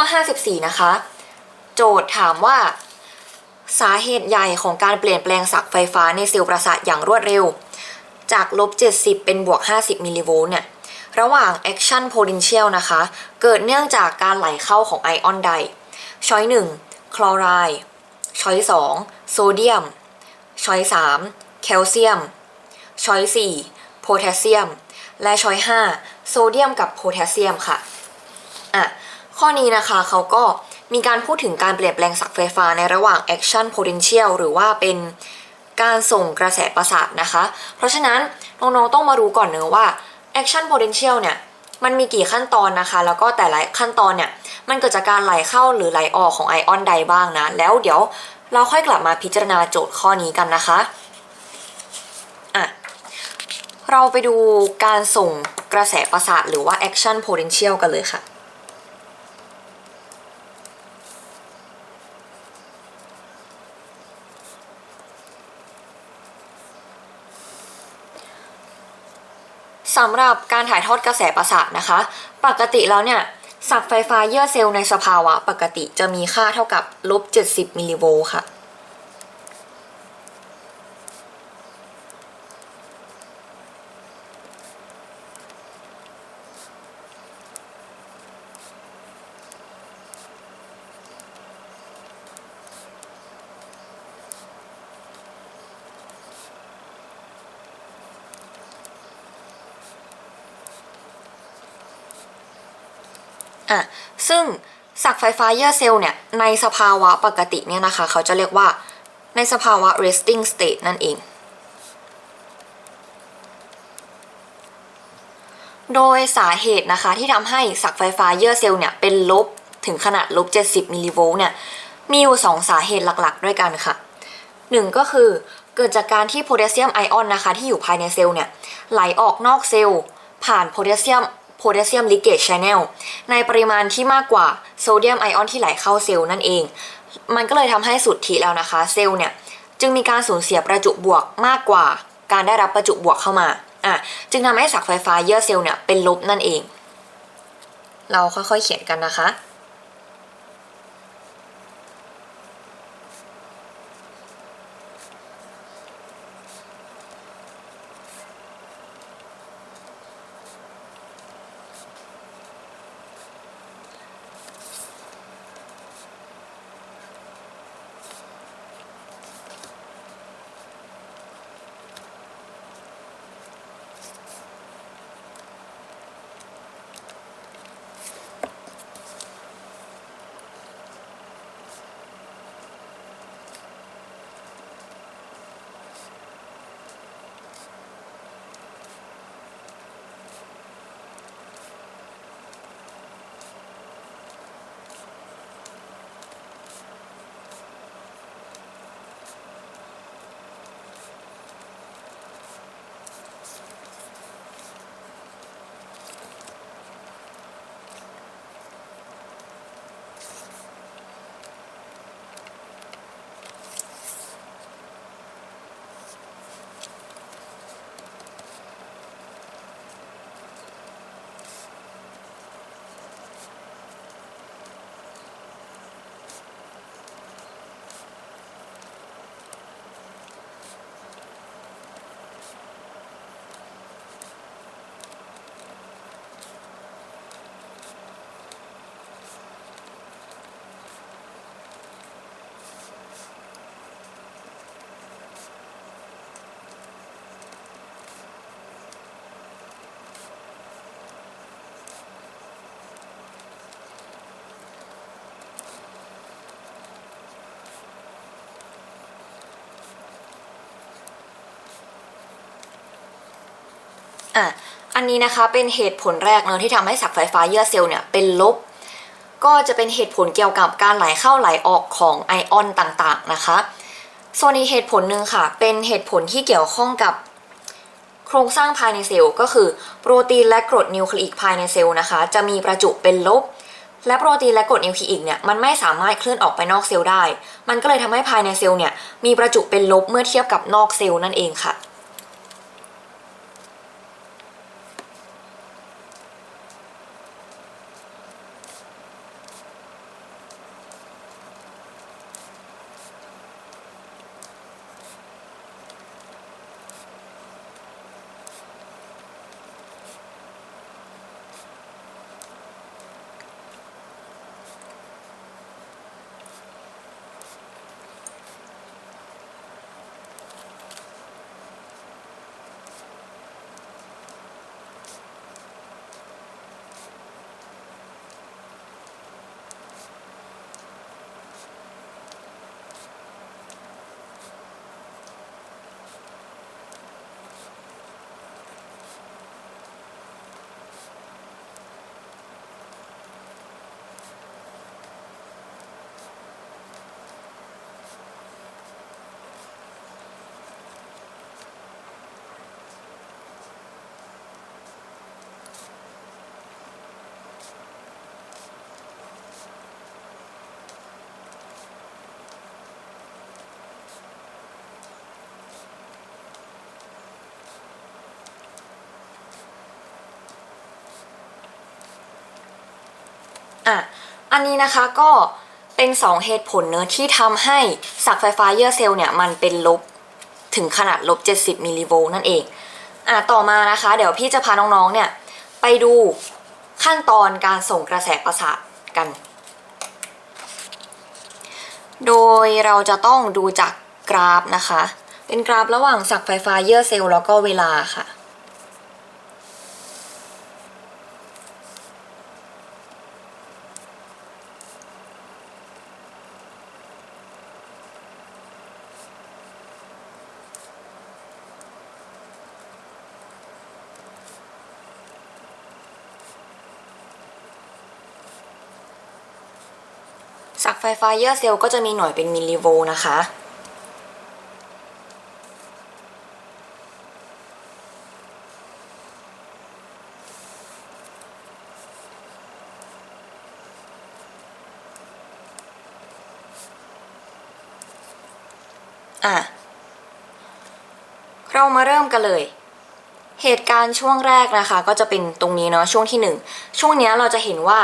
ข้อ 54 นะคะ โจทย์ถามว่า สาเหตุใหญ่ของการเปลี่ยนแปลงศักย์ไฟฟ้าในเซลล์ประสาทอย่างรวดเร็ว จากลบ 70 เป็นบวก 50 มิลลิโวลต์เนี่ยระหว่าง action potential นะคะ เกิดเนื่องจากการไหลเข้าของไอออนใด ช้อย 1 คลอไรด์ช้อย 2 โซเดียม ช้อย 3 แคลเซียม ช้อย 4 โพแทสเซียม และช้อย 5 โซเดียมกับโพแทสเซียมค่ะ อะ ข้อนี้นะคะเขาก็มีการพูดถึงการเปลี่ยนแปลงศักย์ไฟฟ้าในระหว่าง action potential หรือว่าเป็นการส่งกระแสประสาทนะคะ เพราะฉะนั้นน้องๆต้องมารู้ก่อนเนอะว่า action potential เนี่ยมันมีกี่ขั้นตอนนะคะ แล้วก็แต่ละขั้นตอนเนี่ยมันเกิดจากการไหลเข้าหรือไหลออกของไอออนใดบ้างนะ แล้วเดี๋ยวเราค่อยกลับมาพิจารณาโจทย์ข้อนี้กันนะคะอะเราไปดูการส่งกระแสประสาทหรือว่า action potential กันเลยค่ะ สำหรับการถ่ายทอดกระแสประสาทนะคะ ปกติแล้วเนี่ยสักไฟฟ้าเยื่อเซลล์ในสภาวะปกติจะมีค่าเท่ากับลบ70มิลลิโวลต์ค่ะอะ ซึ่งสักไฟฟ้าเยื่อเซลล์เนี่ยในสภาวะปกติเนี่ยนะคะ เขาจะเรียกว่าในสภาวะ resting state นั่นเอง โดยสาเหตุนะคะที่ทำให้สักไฟฟ้าเยื่อเซลล์เนี่ยเป็นลบถึงขนาดลบ 70 มิลลิโวลต์เนี่ยมีอยู่ 2 สาเหตุหลักๆ ด้วยกันค่ะหนึ่งก็คือเกิดจากการที่โพแทสเซียมไอออนนะคะที่อยู่ภายในเซลล์เนี่ยไหลออกนอกเซลล์ผ่านโพแทสเซียม โพแทสเซียมลิเกตชแนลในปริมาณที่มากกว่าโซเดียมไอออนที่ไหลเข้าเซลล์นั่นเอง มันก็เลยทำให้สุดทีแล้วนะคะ เซลล์เนี่ยจึงมีการสูญเสียประจุบวกมากกว่า การได้รับประจุบวกเข้ามาอะจึงทำให้สักไฟฟ้าเยื่อเซลล์เนี่ยเป็นลบนั่นเอง เราค่อยๆเขียนกันนะคะ อันนี้นะคะเป็นเหตุผลแรกเนอะที่ทำให้สักไฟฟ้าเยื่อเซลล์เนี่ยเป็นลบ ก็จะเป็นเหตุผลเกี่ยวกับการไหลเข้าไหลออกของไอออนต่างๆนะคะส่วนอีกเหตุผลหนึ่งค่ะ เป็นเหตุผลที่เกี่ยวข้องกับโครงสร้างภายในเซลล์ก็คือ โปรตีนและกรดนิวคลีอิกภายในเซลล์นะคะ จะมีประจุเป็นลบ และโปรตีนและกรดนิวคลีอิกเนี่ยมันไม่สามารถเคลื่อนออกไปนอกเซลล์ได้ มันก็เลยทำให้ภายในเซลล์เนี่ยมีประจุเป็นลบเมื่อเทียบกับนอกเซลล์นั่นเองค่ะ อะอันนี้นะคะก็เป็น 2 เหตุผลเนื้อะที่ทำให้สักไฟฟ้าเยื่อเซลล์เนี่ย มันเป็นลบถึงขนาดลบ 70มิลลิโวลต์นั่นเองอะต่อมานะคะ เดี๋ยวพี่จะพาน้องๆเนี่ย ไปดูขั้นตอนการส่งกระแสประสาทกัน โดยเราจะต้องดูจากกราฟนะคะ เป็นกราฟระหว่างสักไฟฟ้าเยื่อเซลล์แล้วก็เวลาค่ะ สักไฟฟ้าเยื่อเซลล์ก็จะมีหน่วยเป็นมิลลิโวลต์นะคะ อะ เรามาเริ่มกันเลยเหตุการณ์ช่วงแรกนะคะก็จะเป็นตรงนี้เนาะช่วงที่หนึ่งช่วงนี้เราจะเห็นว่า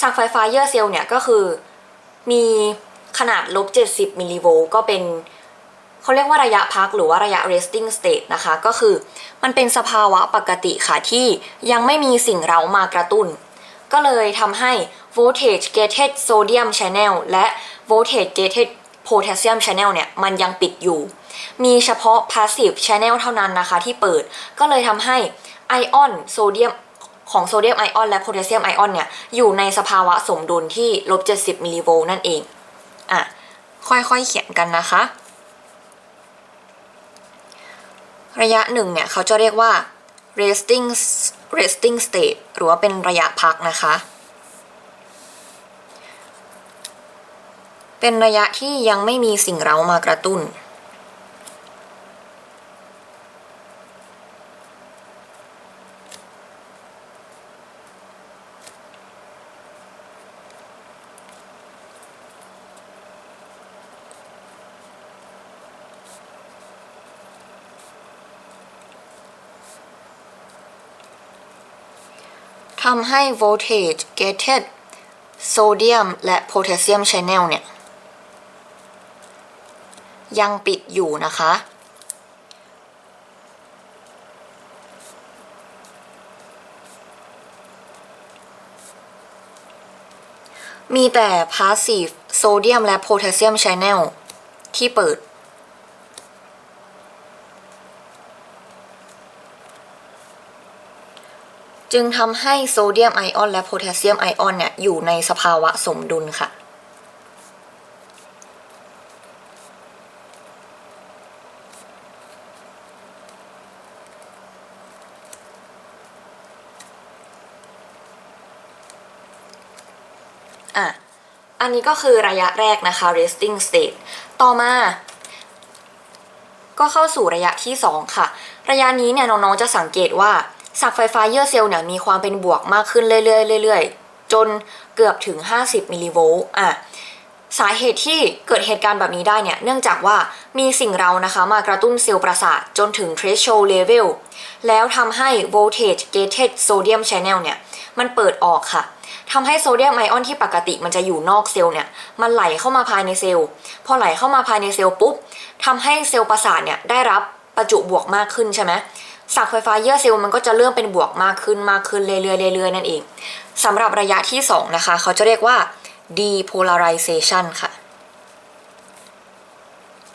สักไฟฟ้าเยื่อเซลล์เนี่ยก็คือ มีขนาดลบ 70มิลลิโวลต์ก็เป็นเขาเรียกว่าระยะพักหรือว่าระยะ resting state นะคะ ก็คือมันเป็นสภาวะปกติค่ะที่ยังไม่มีสิ่งเร้ามากระตุ้น ก็เลยทำให้ voltage gated sodium channel และ voltage gated potassium channel เนี่ยมันยังปิดอยู่ มีเฉพาะ passive channel เท่านั้นนะคะที่เปิดก็เลยทำให้ไอออนโซเดียม ของโซเดียมไอออนและโพแทสเซียมไอออนเนี่ย อยู่ในสภาวะสมดุลที่ลบ70มิลลิโวลต์นั่นเอง อะ ค่อยๆเขียนกันนะคะ ระยะหนึ่งเนี่ย เขาจะเรียกว่า resting resting state หรือว่าเป็นระยะพักนะคะ เป็นระยะที่ยังไม่มีสิ่งเร้ามากระตุ้นำให้ voltage gated sodium และ potassium channel เนี่ย ยังปิดอยู่นะคะ มีแต่ passive sodium และ potassium channel ที่เปิด จึงทำให้โซเดียมไอออนและโพแทสเซียมไอออนเนี่ยอยู่ในสภาวะสมดุลค่ะ อะ อันนี้ก็คือระยะแรกนะคะ resting state ต่อมาก็เข้าสู่ระยะที่ 2 ค่ะ ระยะนี้เนี่ยน้องๆจะสังเกตว่า สักไฟฟ้าเยื่อเซลล์เนี่ยมีความเป็นบวกมากขึ้นเรื่อยๆเรื่อยๆ จนเกือบถึง 50 มิลลิโวลต์อะสาเหตุที่เกิดเหตุการณ์แบบนี้ได้เนี่ยเนื่องจากว่ามีสิ่งเรานะคะมากระตุ้นเซลล์ประสาทจนถึง threshold level แล้วทำให้ voltage gated sodium channel เนี่ยมันเปิดออกค่ะทำให้โซเดียมไอออนที่ปกติมันจะอยู่นอกเซลล์เนี่ยมันไหลเข้ามาภายในเซลล์ พอไหลเข้ามาภายในเซลล์ปุ๊บทำให้เซลล์ประสาทเนี่ยได้รับประจุบวกมากขึ้นใช่ไหม สักไฟฟ้าเยื่อเซลล์มันก็จะเริ่มเป็นบวกมากขึ้นมากขึ้นเรื่อยๆเรื่อยๆนั่นเองสำหรับระยะที่ 2 นะคะ เขาจะเรียกว่า depolarization ค่ะ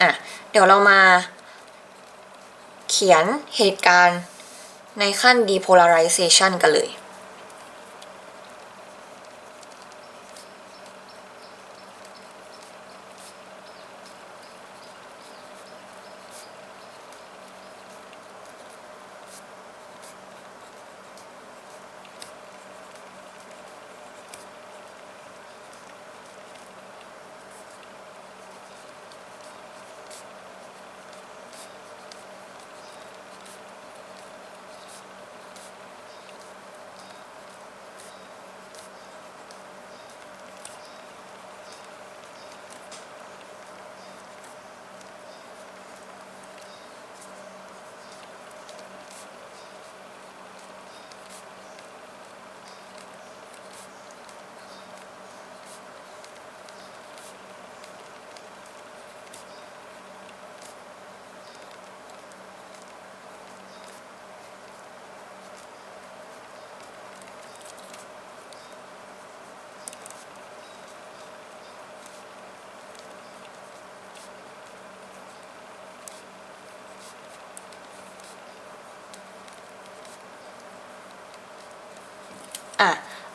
อะ เดี๋ยวเรามาเขียนเหตุการณ์ในขั้น depolarization กันเลย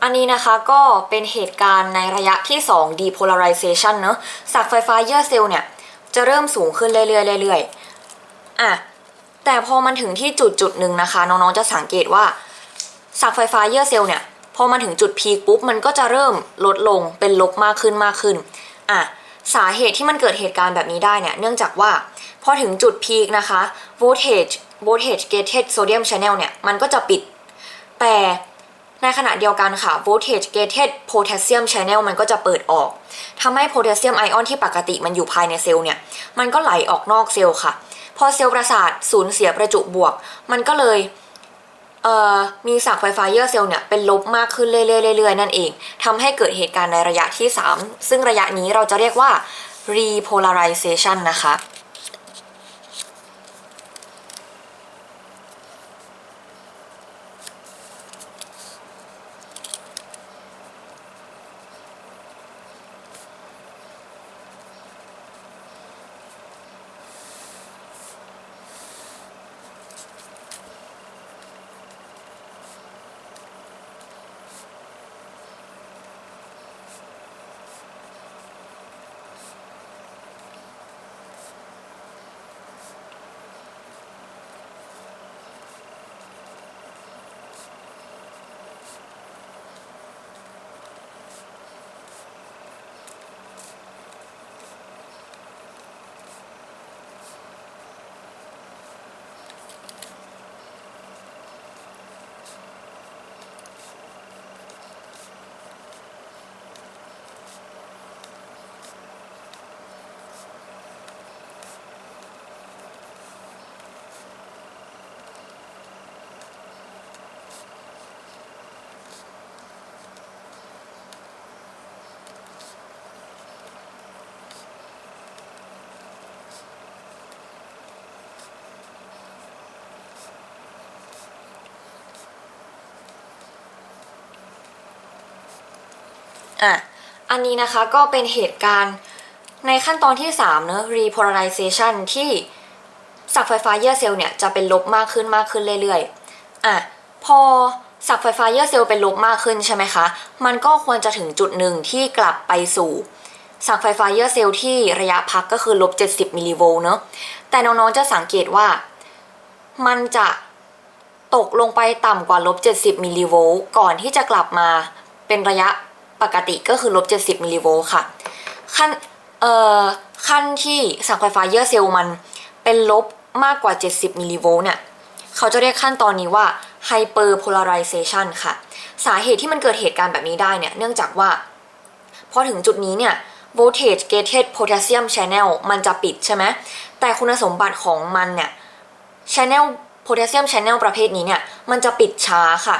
อันนี้นะคะก็เป็นเหตุการณ์ในระยะที่ 2 depolarization เนอะสักไฟฟ้าเยื่อเซลล์เนี่ย จะเริ่มสูงขึ้นเรื่อยๆเรื่อยๆอะแต่พอมันถึงที่จุดจุดหนึ่งนะคะ น้องๆจะสังเกตว่าสักไฟฟ้าเยื่อเซลล์เนี่ยพอมาถึงจุดพีคปุ๊บมันก็จะเริ่มลดลงเป็นลบมากขึ้นมากขึ้นอะสาเหตุที่มันเกิดเหตุการณ์แบบนี้ได้เนี่ย เนื่องจากว่าพอถึงจุดพีคนะคะ voltage voltage gated sodium channel เนี่ย มันก็จะปิด แต่ ในขณะเดียวกันค่ะ voltage gated potassium channel มันก็จะเปิดออกทำให้โพแทสเซียมไอออนที่ปกติมันอยู่ภายในเซลล์เนี่ย มันก็ไหลออกนอกเซลล์ค่ะ พอเซลล์ประสาทสูญเสียประจุบวก มันก็เลยเมีสักไฟฟ้าเยื่อเซลล์เนี่ยเป็นลบมากขึ้นเรื่อยๆๆนั่นเองทำให้เกิดเหตุการณ์ในระยะที่ 3 ซึ่งระยะนี้เราจะเรียกว่า repolarization นะคะ อะอันนี้นะคะก็เป็นเหตุการณ์ในขั้นตอนที่3เนอะ repolarization ที่สักไฟฟ้าเยื่อเซลล์เนี่ยจะเป็นลบมากขึ้นมากขึ้นเรื่อยๆอะพอสักไฟฟ้าเยื่อเซลล์เป็นลบมากขึ้นใช่ไหมคะ มันก็ควรจะถึงจุดหนึ่งที่กลับไปสู่สักไฟฟ้าเยื่อเซลล์ที่ระยะพักก็คือลบ70มิลลิโวลต์เนอะแต่น้องๆจะสังเกตว่ามันจะตกลงไปต่ำกว่าลบ70มิลลิโวลต์ก่อนที่จะกลับมาเป็นระยะ ปกติก็คือลบ70มิลลิโวลต์ค่ะขั้นเอ่อขั้นที่สังไฟฟ้าเยื่อเซลล์มันเป็นลบมากกว่า 70มิลลิโวลต์เนี่ยเขาจะเรียกขั้นตอนนี้ว่า hyperpolarization ค่ะ สาเหตุที่มันเกิดเหตุการณ์แบบนี้ได้เนี่ยเนื่องจากว่า พอถึงจุดนี้เนี่ย voltage gated potassium channel มันจะปิดใช่ไหมแต่คุณสมบัติของมันเนี่ย channel potassium channel ประเภทนี้เนี่ย มันจะปิดช้าค่ะ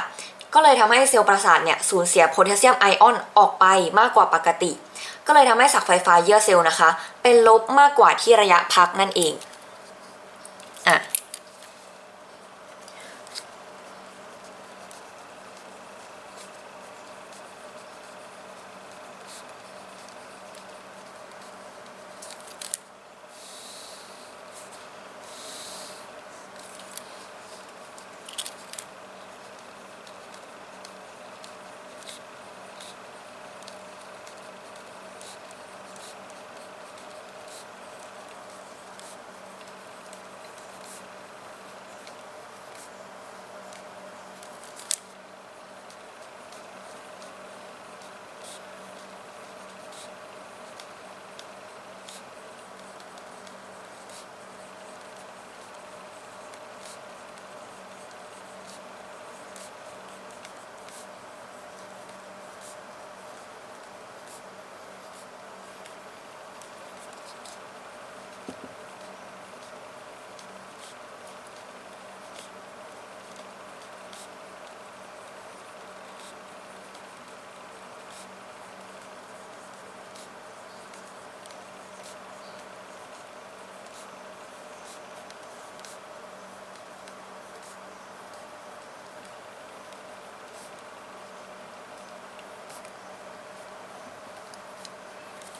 ก็เลยทำให้เซลล์ประสาทเนี่ยสูญเสียโพแทสเซียมไอออนออกไปมากกว่าปกติ ก็เลยทำให้สักไฟฟ้าเยื่อเซลล์นะคะ เป็นลบมากกว่าที่ระยะพักนั่นเอง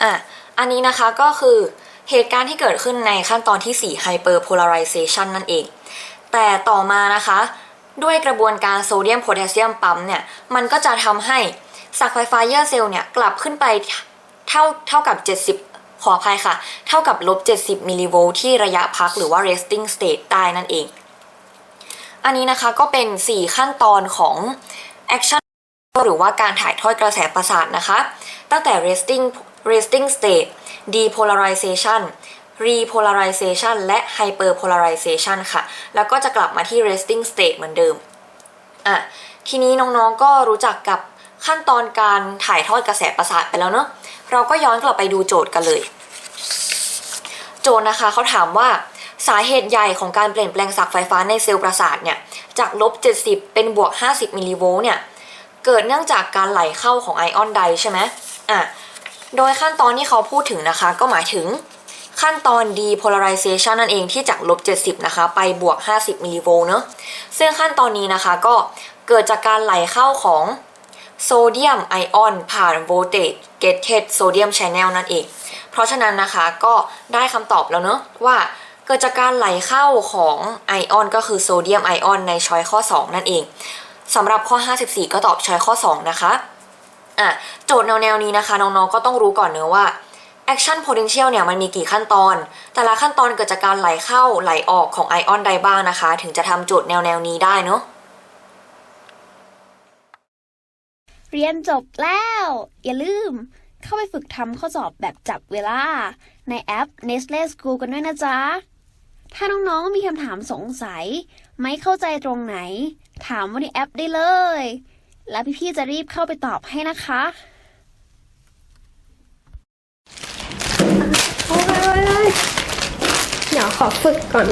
อะ อันนี้นะคะก็คือเหตุการณ์ที่เกิดขึ้นในขั้นตอนที่ 4 hyperpolarization นั่นเอง แต่ต่อมานะคะ ด้วยกระบวนการโซเดียมโพแทสเซียมปั๊มเนี่ย มันก็จะทำให้สักไฟฟ้าเยื่อเซลล์เนี่ย กลับขึ้นไปเท่าเท่ากับ 70 ขออภัยค่ะ เท่ากับลบ 70 มิลลิโวลต์ที่ระยะพักหรือว่า resting state ได้นั่นเอง อันนี้นะคะก็เป็น 4 ขั้นตอนของ action หรือว่าการถ่ายทอดกระแสประสาทนะคะ ตั้งแต่ resting resting state depolarization repolarization และ hyperpolarization ค่ะ แล้วก็จะกลับมาที่ resting state เหมือนเดิม อะ ทีนี้น้องๆ ก็รู้จักกับขั้นตอนการถ่ายทอดกระแสประสาทไปแล้วเนาะ เราก็ย้อนกลับไปดูโจทย์กันเลย โจทย์นะคะเขาถามว่าสาเหตุใหญ่ของการเปลี่ยนแปลงสักไฟฟ้าในเซลล์ประสาทเนี่ย จากลบ 70 เป็นบวก 50 มิลลิโวลต์เนี่ย เกิดเนื่องจากการไหลเข้าของไอออนใดใช่ไหมอะ โดยขั้นตอนที่เขาพูดถึงนะคะ ก็หมายถึงขั้นตอน depolarization นั่นเองที่จากลบ 70 นะคะ ไปบวก 50 มิลลิโวลต์เนอะซึ่งขั้นตอนนี้นะคะก็เกิดจากการไหลเข้าของโซเดียมไอออนผ่าน voltage gated sodium channel นั่นเอง เพราะฉะนั้นนะคะก็ได้คำตอบแล้วเนอะว่าเกิดจากการไหลเข้าของไอออนก็คือโซเดียมไอออนในช้อยข้อ 2 นั่นเองสำหรับข้อ 54 ก็ตอบช้อยข้อ 2 นะคะ อะโจทย์แนวๆนี้นะคะน้องๆก็ต้องรู้ก่อนเนอะว่า action potential เนี่ยมันมีกี่ขั้นตอน แต่ละขั้นตอนเกิดจากการไหลเข้าไหลออกของไอออนใดบ้างนะคะ ถึงจะทำโจทย์แนวๆนี้ได้เนอะเรียนจบแล้ว อย่าลืม เข้าไปฝึกทำข้อสอบแบบจับเวลา ในแอป Nestle School กันด้วยนะจ๊ะ ถ้าน้องๆมีคำถามสงสัย ไม่เข้าใจตรงไหน ถามว่าในแอปได้เลย แล้วพี่ๆจะรีบเข้าไปตอบให้นะคะโอ้ยโอ้ยโอ้ยเดี๋ยวขอฝึกก่อน